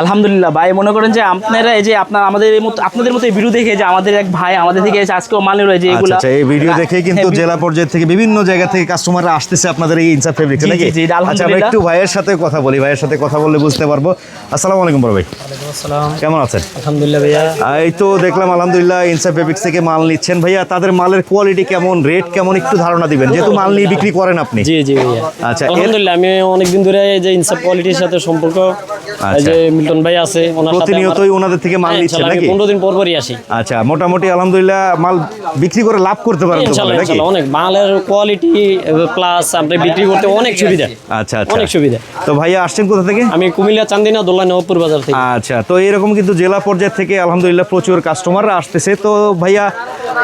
আলহামদুলিল্লাহ ভাই। মনে করেন যে আপনারা এই যে আপনার আমাদের আপনাদের মতো এই ভিডিও দেখে যে আমাদের এক ভাই আমাদের থেকে এসে আজকেও মাল রয়েছে যে আচ্ছা আচ্ছা এই ভিডিও দেখে কিন্তু হ্যাঁ, জেলা পর্যায়ে থেকে বিভিন্ন জায়গা থেকে কাস্টমাররা আসতেছে আপনাদের এই ইনসাফ ফেব্রিক্স জি, নাকি? জি, জি, আচ্ছা আমরা একটু ভাইয়ের সাথে কথা বলি ভাইয়ের সাথে কথা বললে বুঝতে পারব। আসসালামু আলাইকুম বড় ভাই। আসসালাম। কেমন আছেন? আলহামদুলিল্লাহ ভাইয়া। এই তো দেখলাম আলহামদুলিল্লাহ ইনসাফ ফেব্রিক্স থেকে মাল নিচ্ছেন। ভাইয়া তাদের মালের কোয়ালিটি কেমন রেট কেমন একটু ধারণা দিবেন। যেহেতু মাল নিয়ে বিক্রি করেন আপনি। জি জি ভাইয়া। আচ্ছা, আলহামদুলিল্লাহ আমি অনেকদিন ধরে এই যে ইনসাফ কোয়ালিটির সাথে সম্পর্ক এই যে ভাই আছে ওনার সাথে প্রতিনিয়তই ওনাদের থেকে মাল নিচ্ছেন নাকি? পনেরো দিন পর পরই আসি। আচ্ছা মোটামুটি আলহামদুলিল্লাহ মাল বিক্রি করে লাভ করতে পারেন তো নাকি? অনেক মালের কোয়ালিটি প্লাস আপনি বিক্রি করতে অনেক সুবিধা। আচ্ছা আচ্ছা। অনেক সুবিধা। তো ভাইয়া আসছেন কোথা থেকে? আমি কুমিল্লা চান্দিনা নবপুর বাজার থেকে। আচ্ছা তো এরকম কিন্তু জেলা পর্যায় থেকে আলহামদুলিল্লাহ প্রচুর কাস্টমাররা আসতেছে। তো ভাইয়া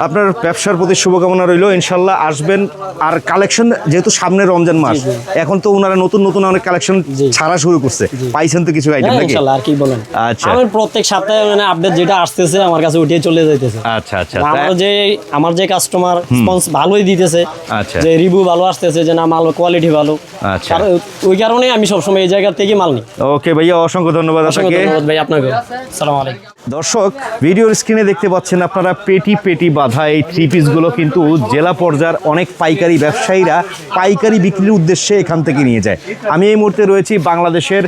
আপনার ব্যবসার প্রতি শুভকামনা রইল। ইনশাল্লাহ আসবেন। আর কালেকশন যেহেতু সামনে রমজান মাস এখন তো ওনারা নতুন নতুন অনেক কালেকশন ছাড়া শুরু করছে। পাইছেন তো কিছু আইটেম হ্যাঁ, নাকি? আর কি বলেন? আচ্ছা। আমার প্রত্যেক সপ্তাহে মানে আপডেট যেটা আসতেছে আমার কাছে উঠিয়ে চলে যাইতেছে। আচ্ছা আচ্ছা। আমার যে আমার যে কাস্টমার রেসপন্স ভালোই দিতেছে আচ্ছা। যে রিভিউ ভালো আসতেছে যে না মাল কোয়ালিটি ভালো। আচ্ছা। ওই কারণে আমি সবসময় এই জায়গা থেকে মাল নিই। ওকে ভাইয়া অসংখ্য ধন্যবাদ আপনাকে। ধন্যবাদ ভাই আপনাকে সালাম আলাইকুম। দর্শক ভিডিওর স্ক্রিনে দেখতে পাচ্ছেন আপনারা পেটি পেটি বাঁধা। এই থ্রি পিসগুলো কিন্তু জেলা পর্যায়ের অনেক পাইকারি ব্যবসায়ীরা পাইকারি বিক্রির উদ্দেশ্যে এখান থেকে নিয়ে যায়। আমি এই মুহূর্তে রয়েছি বাংলাদেশের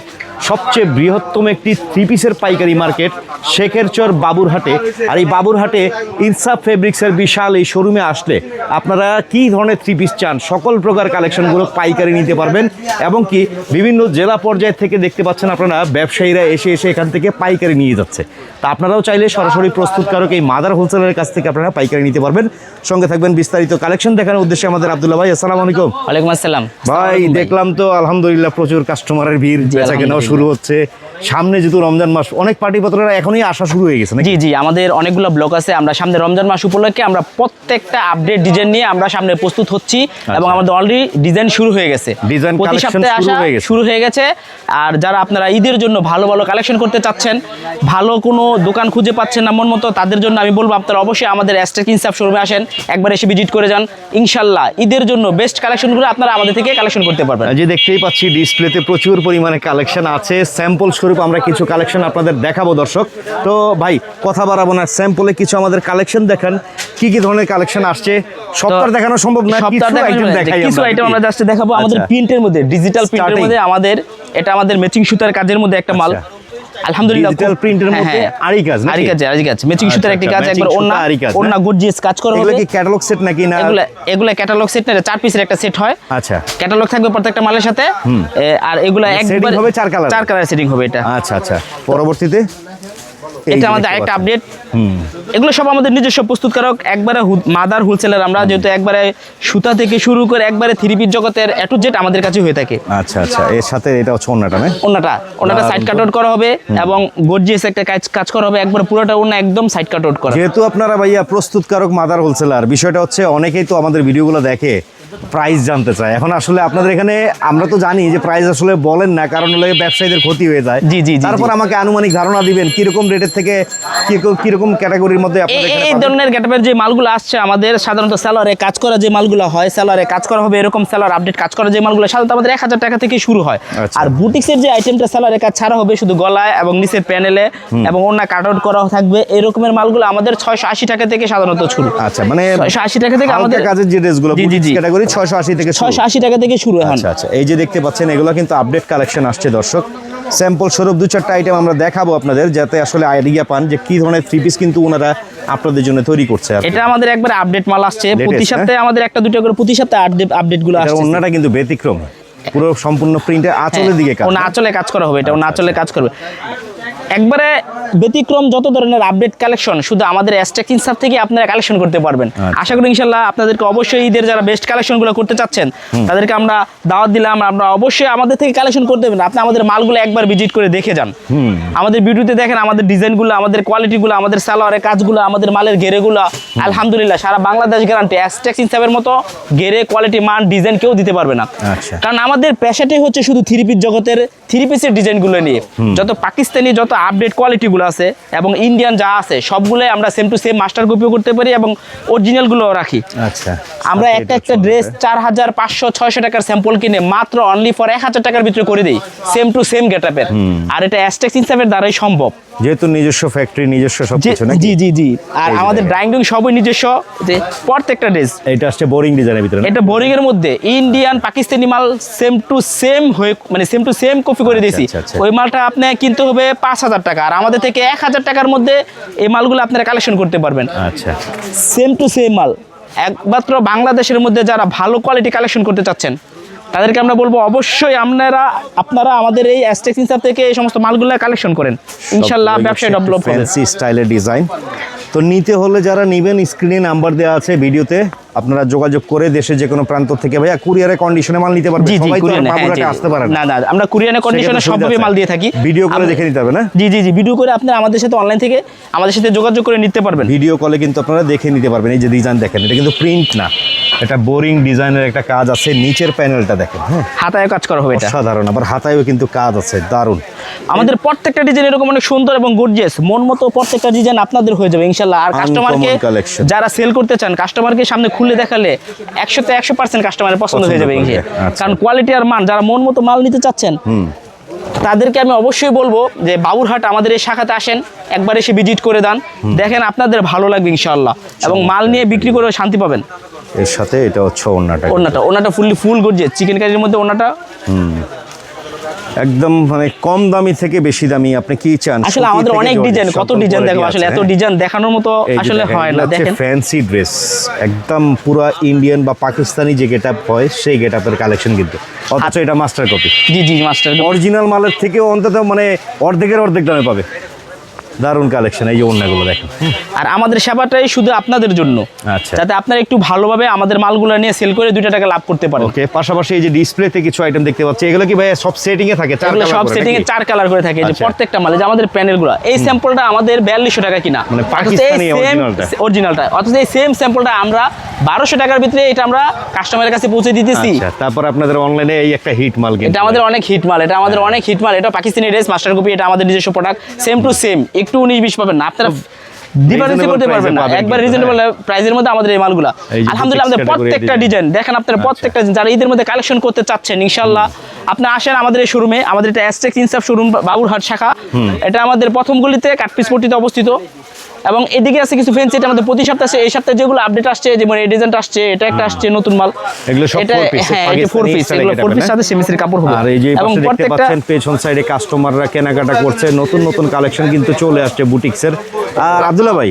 সবচেয়ে বৃহত্তম একটি থ্রি পিসের পাইকারি মার্কেট শেখেরচর বাবুরহাটে। আর এই বাবুরহাটে ইনসাফ ফেব্রিক্সের বিশাল এই শোরুমে আসলে আপনারা কি ধরনের থ্রি পিস চান সকল প্রকার কালেকশনগুলো পাইকারি নিতে পারবেন এবং কি বিভিন্ন জেলা পর্যায় থেকে দেখতে পাচ্ছেন আপনারা ব্যবসায়ীরা এসে এসে এখান থেকে পাইকারি নিয়ে যাচ্ছে। তা আপনারাও চাইলে সরাসরি প্রস্তুতকারক এই মাদার হোলসেলের কাছ থেকে আপনারা পাইকারি নিতে পারবেন। সঙ্গে থাকবেন বিস্তারিত কালেকশন দেখানোর উদ্দেশ্যে আমাদের আবদুল্লাহ ভাই আসসালামু আলাইকুম। ওয়ালাইকুম আসসালাম। ভাই দেখলাম তো আলহামদুলিল্লাহ প্রচুর কাস্টমারের ভিড় শুরু হচ্ছে সামনে যেহেতু রমজান মাস অনেক পার্টি পত্ররা এখনই আসা শুরু হয়ে গেছে জি জি আমাদের অনেকগুলো ব্লগ আছে। আমরা সামনে রমজান মাস উপলক্ষে আমরা প্রত্যেকটা আপডেট ডিজাইন নিয়ে আমরা সামনে প্রস্তুত হচ্ছি এবং আমাদের অলরেডি ডিজাইন শুরু হয়ে গেছে। Design প্রতি সপ্তাহে শুরু আসা হয়ে গেছে। শুরু হয়ে গেছে। আর যারা আপনারা ঈদের জন্য ভালো ভালো কালেকশন করতে চাচ্ছেন ভালো কোনো দোকান খুঁজে পাচ্ছেন না মন মতো তাদের জন্য আমি বলব আপনারা অবশ্যই আমাদের অ্যাস্টেক ইনসাফ শোরুমে আসেন একবার এসে ভিজিট করে যান। ইনশাল্লাহ ঈদের জন্য বেস্ট কালেকশনগুলো আপনারা আমাদের থেকে কালেকশন করতে পারবেন। যে দেখতেই পাচ্ছি ডিসপ্লেতে প্রচুর পরিমাণে কালেকশন আছে স্যাম্পল স্বরূপ আমরা কিছু কালেকশন আপনাদের দেখাবো দর্শক। তো ভাই কথা বাড়াবো না স্যাম্পলে কিছু আমাদের কালেকশন দেখান। কি কি ধরনের কালেকশন আসছে? সপ্তাহ দেখানো সম্ভব না সপ্তাহ কিছু দেখানো আইটেম দেখাই কিছু আইটেম আমরা জাস্ট দেখাবো আমাদের আচ্ছা। প্রিন্টের মধ্যে ডিজিটাল প্রিন্টের মধ্যে আমাদের এটা আমাদের ম্যাচিং সুতার কাজের মধ্যে একটা মাল। আচ্ছা। আলহামদুলিল্লাহ Digital খুব- হ্যাঁ, মধ্যে হ্যাঁ। আরি কাজ? আরি কাজ আরি কাজ। ম্যাচিং আচ্ছা, সুতার একটি আচ্ছা, কাজ matching একবার সুতা, ওন্না না? ওন্না গর্জিয়াস কাজ করা এগুলো কি ক্যাটালগ সেট নাকি না? এগুলা এগুলা ক্যাটালগ সেট না চার পিসের একটা সেট হয়। আচ্ছা। ক্যাটালগ থাকবে প্রত্যেকটা মালের সাথে। আর এগুলা একবার হবে চার colour? চার কালার সেটিং হবে এটা। আচ্ছা আচ্ছা। পরবর্তীতে? এটা আমাদের আরেকটা আপডেট এগুলো সব আমাদের নিজস্ব প্রস্তুতকারক একবারে মাদার হোলসেলার আমরা যেহেতু একবারে সুতা থেকে শুরু করে একবারে থ্রি পিস জগতের এ টু জেড আমাদের কাছে হয়ে থাকে। আচ্ছা আচ্ছা। এর সাথে এটা হচ্ছে অন্যটা না? ওনাটা সাইড কাট আউট করা হবে এবং গর্জিয়াস একটা কাজ কাজ করা হবে। একবার পুরোটা ওনা একদম সাইড কাট আউট করা। যেহেতু আপনারা ভাইয়া প্রস্তুতকারক মাদার হোলসেলার বিষয়টা হচ্ছে অনেকেই তো আমাদের ভিডিওগুলো দেখে। প্রাইস জানতে চায় এখন আসলে আপনাদের এখানে আমরা তো জানি যে প্রাইস আসলে বলেন না কারণ হলে ব্যবসায়ীদের ক্ষতি হয়ে যায় জি, জি, তারপর আমাকে আনুমানিক ধারণা দিবেন কীরকম রেটের থেকে কিরকম- ক্যাটাগরির মধ্যে এই? ধরনের ক্যাটাগরির যে মালগুলো আসছে আমাদের সাধারণত স্যালারে কাজ করা যে মালগুলো হয় স্যালারে কাজ করা হবে এরকম স্যালার আপডেট কাজ করা যে মালগুলো সাধারণত আমাদের এক হাজার টাকা থেকে শুরু হয় আচ্ছা। আর বুটিক্সের যে আইটেমটা স্যালারে কাজ ছাড়া হবে শুধু গলায় এবং নিচের প্যানেলে এবং অন্য কাট আউট করা থাকবে এরকমের মালগুলো আমাদের ছয়শো আশি টাকা থেকে সাধারণত শুরু আচ্ছা মানে ছয়শো আশি টাকা থেকে আমাদের কাজের যে ড্রেসগুলো জি, জি, জি। ক্যাটাগরি ছয়শো আশি থেকে। ছয়শো আশি টাকা থেকে শুরু এখন। আচ্ছা আচ্ছা। এই যে দেখতে পাচ্ছেন এগুলো কিন্তু আপডেট কালেকশন আসছে দর্শক। স্যাম্পল স্বরূপ দু চারটা আইটেম আমরা দেখাবো আপনাদের যাতে আসলে আইডিয়া পান যে কি ধরনের থ্রি পিস কিন্তু ওনারা আপনাদের জন্য তৈরি করছে এটা আমাদের একবার আপডেট মাল আসছে। প্রতি হ্যাঁ? সপ্তাহে আমাদের একটা দুটো করে প্রতি সপ্তাহে আপডেটগুলো এটার আসছে। অন্যটা কিন্তু ব্যতিক্রম। পুরো সম্পূর্ণ প্রিন্টের আঁচলের দিকে কাজ আঁচলে কাজ করা হবে এটা ও আঁচলে কাজ করবে। একবারে ব্যতিক্রম যত ধরনের আপডেট কালেকশন শুধু আমাদের অ্যাস্টেক ইনসাফ থেকে আপনারা কালেকশন করতে পারবেন। আচ্ছা। আশা করি ইনশাল্লাহ আপনাদেরকে অবশ্যই ঈদের যারা বেস্ট কালেকশনগুলো করতে চাচ্ছেন তাদেরকে আমরা দাওয়াত দিলাম। আমরা অবশ্যই আমাদের থেকে কালেকশন করতে দেবেন আপনি আমাদের মালগুলো একবার ভিজিট করে দেখে যান। আমাদের ভিডিওতে দেখেন আমাদের ডিজাইনগুলো আমাদের কোয়ালিটিগুলো আমাদের সালোয়ারের কাজগুলো আমাদের মালের ঘেরেগুলো আলহামদুলিল্লাহ সারা বাংলাদেশ গ্যারান্টি অ্যাস্টেক ইনসাফের মতো ঘেরে কোয়ালিটি মান ডিজাইন কেউ দিতে পারবে না। আচ্ছা। কারণ আমাদের পেশাটাই হচ্ছে শুধু থ্রি পিস জগতের থ্রি পিসের ডিজাইনগুলো নিয়ে। যত পাকিস্তানি যত আপডেট কোয়ালিটিগুলো আছে এবং ইন্ডিয়ান যা আছে সবগুলোই আমরা সেম টু সেম মাস্টার কপিও করতে পারি এবং অরিজিনালগুলোও রাখি। আচ্ছা। আমরা একটা একটা ড্রেস চার হাজার পাঁচশো ছয়শো টাকার স্যাম্পল কিনে মাত্র অনলি ফর এক হাজার টাকার ভিতরে করে দিই সেম টু সেম গেট আপের আর এটা অ্যাস্টেক্স ইনসাপের দ্বারাই সম্ভব। যেহেতু নিজস্ব ফ্যাক্টরি নিজস্ব সব কিছু নাকি? জি জি জি। আর আমাদের। ড্রাইং রুম সবই নিজস্ব যে প্রত্যেকটা ড্রেস এটা আসছে বোরিং ডিজাইনের ভিতরে এটা বোরিং এর মধ্যে। ইন্ডিয়ান পাকিস্তানি মাল সেম টু সেম হয়ে মানে সেম টু সেম কপি করে দিয়েছি। আচ্ছা, আচ্ছা। ওই মালটা আপনি কিনতে হবে পাঁচ হাজার টাকা। আর আমাদের থেকে এক হাজার টাকার মধ্যে এই মালগুলো আপনারা কালেকশন করতে পারবেন। আচ্ছা। সেম টু সেম মাল। একমাত্র বাংলাদেশের মধ্যে যারা ভালো কোয়ালিটি কালেকশন করতে চাচ্ছেন তাদেরকে আমরা বলব অবশ্যই আপনারা আপনারা আমাদের এই অ্যাস্টেক্স হিসাব থেকে এই সমস্ত মালগুলো কালেকশন করেন। ইনশাল্লাহ ব্যবসায় ডেভেলপ হবে। ফ্যান্সি স্টাইলের ডিজাইন তো নিতে হলে যারা নেবেন স্ক্রিনে নাম্বার দেওয়া আছে ভিডিওতে। আপনারা যোগাযোগ করে দেশে যে কোনো প্রান্ত থেকে ভাইয়া কুরিয়ারে কন্ডিশনে মাল নিতে পারবে। জি জি সবাই তো হ্যাঁ আসতে পারে না। না আমরা কুরিয়ানে কন্ডিশনে সবভাবে মাল দিয়ে থাকি। ভিডিও করে দেখে নিতে হবে না? জি জি জি ভিডিও করে আপনি আমাদের সাথে অনলাইন থেকে আমাদের সাথে যোগাযোগ করে নিতে পারবেন। ভিডিও কলে কিন্তু আপনারা দেখে নিতে পারবেন এই যে ডিজাইন দেখেন এটা কিন্তু প্রিন্ট না। এটা বোরিং ডিজাইনের একটা কাজ আছে নিচের প্যানেলটা দেখেন হ্যাঁ। হাতায় কাজ করা হবে এটা। সাধারণ আবার হাতায়ও কিন্তু কাজ আছে দারুণ। আমাদের প্রত্যেকটা ডিজাইন এরকম অনেক সুন্দর এবং গর্জিয়াস মন মতো প্রত্যেকটা ডিজাইন আপনাদের হয়ে যাবে ইনশাল্লাহ। আর কাস্টমারকে যারা সেল করতে চান কাস্টমারকে সামনে খুলে দেখালে একশোতে একশো পার্সেন্ট কাস্টমারের পছন্দ হয়ে যাবে ইনশাল্লাহ। আচ্ছা। কারণ কোয়ালিটি আর মান যারা মন মতো মাল নিতে চাচ্ছেন তাদেরকে আমি অবশ্যই বলব যে বাবুরহাট আমাদের এই শাখাতে আসেন একবার এসে ভিজিট করে দেন। দেখেন আপনাদের ভালো লাগবে ইনশাআল্লাহ এবং মাল নিয়ে বিক্রি করে শান্তি পাবেন। এর সাথে এটা হচ্ছে ওড়নাটা। ওনাটা ওনাটা ফুললি ফুল গর্জিয়াস চিকেন কারির মধ্যে ওনাটা একদম মানে কম দামি থেকে বেশি দামি আপনি কি চান? আসলে আমাদের অনেক ডিজাইন কত ডিজাইন দেখো আসলে এত? ডিজাইন দেখানোর মতো আসলে হয় না দেখেন। ফ্যান্সি ড্রেস একদম পুরো ইন্ডিয়ান বা পাকিস্তানি যে গেটআপ হয় সেই গেটআপের কালেকশন কিন্তু। অথচ এটা মাস্টার কপি জি জি মাস্টার অরিজিনাল মালের থেকে অন্তত মানে অর্ধেকের অর্ধেক দামে পাবে। দারুণ কালেকশন এই যে অন্যগুলো দেখেন। আর আমাদের সেবাটাই শুধু আপনাদের জন্য। আচ্ছা। যাতে আপনারা একটু ভালোভাবে আমাদের মালগুলো নিয়ে সেল করে দুইটা টাকা লাভ করতে পারেন। ওকে পাশাপাশি এই যে ডিসপ্লেতে কিছু আইটেম দেখতে পাচ্ছি এগুলো কি ভাই সব সেটিং এ থাকে চার কালার সব সেটিং এ চার কালার করে থাকে যে আচ্ছা। প্রত্যেকটা মালে যে আমাদের প্যানেলগুলো এই স্যাম্পলটা আমাদের বিয়াল্লিশশো টাকা কিনা। মানে পাকিস্তানি অরিজিনালটা অরিজিনালটা অথচ এই সেম স্যাম্পলটা আমরা বারোশো টাকার ভিতরে এটা আমরা কাস্টমারের কাছে পৌঁছে দিতেছি। আচ্ছা তারপর আপনাদের অনলাইনে এই একটা হিট মাল এটা আমাদের অনেক হিট মাল এটা আমাদের অনেক হিট মাল এটা পাকিস্তানি ড্রেস মাস্টার কপি এটা আমাদের নিজস্ব প্রোডাক্ট সেম টু সেম একটু উনিশ বিশ পাবেন না। আপনারা ডিফারেন্স করতে পারবেন না। একবার রিজনেবল প্রাইসের মধ্যে আমাদের এই মালগুলা। আলহামদুলিল্লাহ আমাদের প্রত্যেকটা। ডিজাইন দেখেন আপনারা প্রত্যেকটা যারা ঈদের মধ্যে কালেকশন করতে চাচ্ছেন আপনি আসেন আমাদের এই শোরুমে আমাদের এটা ইনসাফ শোরুম বাবুরহাট শাখা। এটা আমাদের প্রথম গলিতে কাঠপিস পট্টিতে অবস্থিত। এবং এদিকে আছে কিছু ফেন্সি এটা আমাদের প্রতি সপ্তাহে এই সপ্তাহে যেগুলো আপডেট আসছে যেমন এই ডিজাইনটা আসছে এটা একটা আসছে নতুন মাল। এগুলো সব four piece, হ্যাঁ এটা ফোর পিস এগুলো ফোর পিস সাথে সেমিসের কাপড় হবে। আর এই যে পাশে দেখতে পাচ্ছেন পেছন সাইডে কাস্টমাররা কেনাকাটা করছে নতুন নতুন কালেকশন কিন্তু চলে আসছে বুটিক্সের। আর আব্দুল্লাহ ভাই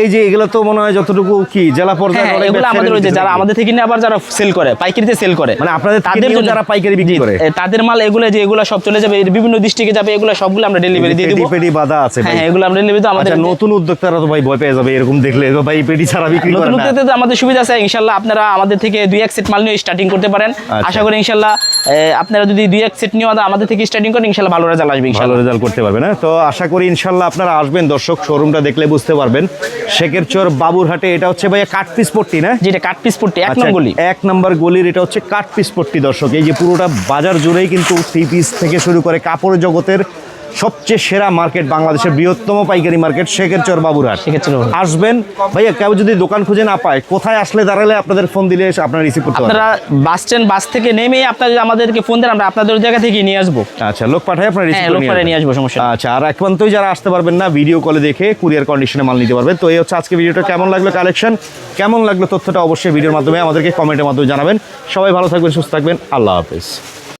এই যে এগুলো তো মনে হয় যতটুকু কি জেলা পর্যায়ে হ্যাঁ এগুলো আমাদের ওই যে যারা আমাদের থেকে নিয়ে আবার যারা সেল করে পাইকারিতে সেল করে মানে আপনাদের তাদের নিয়েও যারা পাইকারি বিক্রি করে? তাদের মাল এগুলো যে এগুলো সব চলে যাবে এর বিভিন্ন ডিস্ট্রিক্টে যাবে এগুলো সবগুলো আমরা ডেলিভারি দিয়ে দিব। বাধা আছে হ্যাঁ হ্যাঁ, এগুলো আমরা ডেলিভারি তো আমাদের আচ্ছা নতুন উদ্যোক্তারা তো ভাই ভয় পেয়ে যাবে এরকম দেখলে তো ভাই পেটি ছাড়া বিক্রি করে না। আমাদের সুবিধা আছে আপনারা আমাদের থেকে দুই এক সেট মাল নিয়ে স্টার্টিং করতে পারেন। আচ্ছা। আশা করি আপনারা যদি দুই এক সেট নিয়ে আমাদের থেকে স্টার্টিং করেন ভালো রেজাল্ট আসবে ভালো রেজাল্ট করতে পারবে না তো আশা করি আপনারা আসবেন দর্শক শোরুমটা দেখলে বুঝতে পারবেন। শেখের চর বাবুরহাটে এটা হচ্ছে ভাইয়া কাঠ পিস পট্টি না? যেটা কাট পিস পট্টি এক আচ্ছা, নম্বর গলি। এক নাম্বার গলির এটা হচ্ছে কাঠ পিস পট্টি দর্শক। এই যে পুরোটা বাজার জুড়েই কিন্তু থ্রি পিস থেকে শুরু করে কাপড় জগতের সবচেয়ে সেরা মার্কেট বাংলাদেশের বৃহত্তম পাইকারি মার্কেট শেখের চর বাবুরহাট। শেখের আসবেন। ভাইয়া কেউ যদি দোকান খুঁজে না পায় কোথায় আসলে দাঁড়ালে আপনাদের ফোন দিলে আপনারা রিসিভ করতে আপনারা বাস স্ট্যান্ড বাস থেকে নেমে আপনারা যদি আমাদেরকে ফোন দেন আমরা আপনাদের জায়গা থেকে নিয়ে আসব। আচ্ছা লোক পাঠায় আপনারা রিসিভ হ্যাঁ, লোক পাঠিয়ে নিয়ে আসব, সমস্যা আচ্ছা আর একমাত্রই যারা আসতে পারবেন না ভিডিও কলে দেখে কুরিয়ার কন্ডিশনে মাল নিতে পারবেন। তো এই হচ্ছে আজকে ভিডিওটা কেমন লাগল কালেকশন কেমন লাগল তথ্যটা অবশ্যই ভিডিওর মাধ্যমে আমাদেরকে কমেন্টের মাধ্যমে জানাবেন। সবাই ভালো থাকবেন সুস্থ থাকবেন। আল্লাহ হাফেজ।